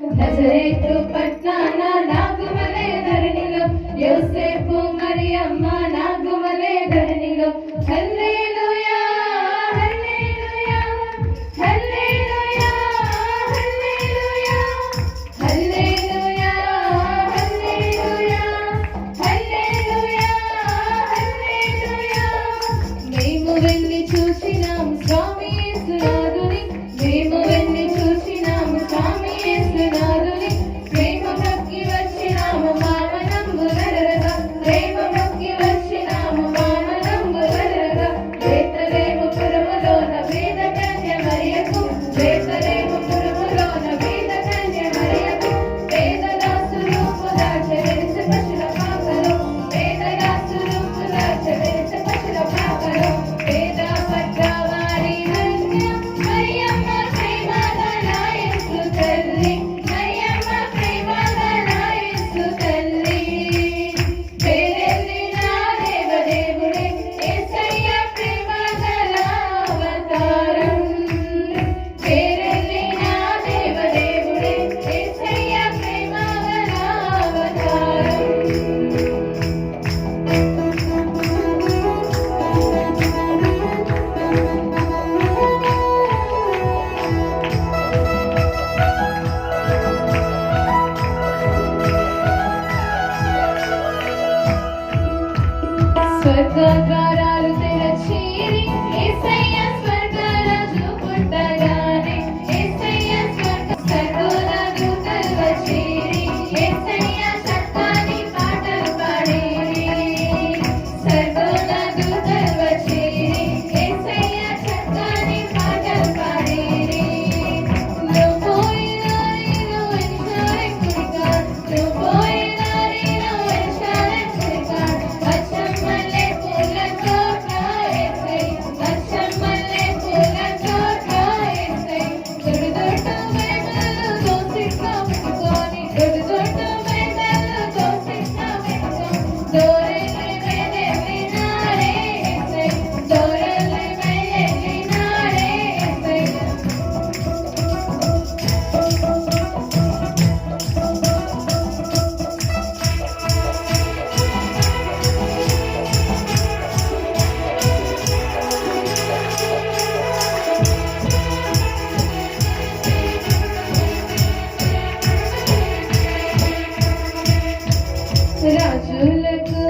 నజరేతు పట్నాన నాగుమలే ధరణిలో యోసేపు మరియమ్మ నాగుమలే ధరణిలో. చూసి ಸ್ವರ್ಗದಾರಾಲು それでは、純。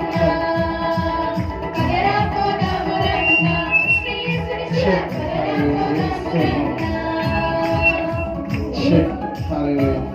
check Shake. Hallelujah.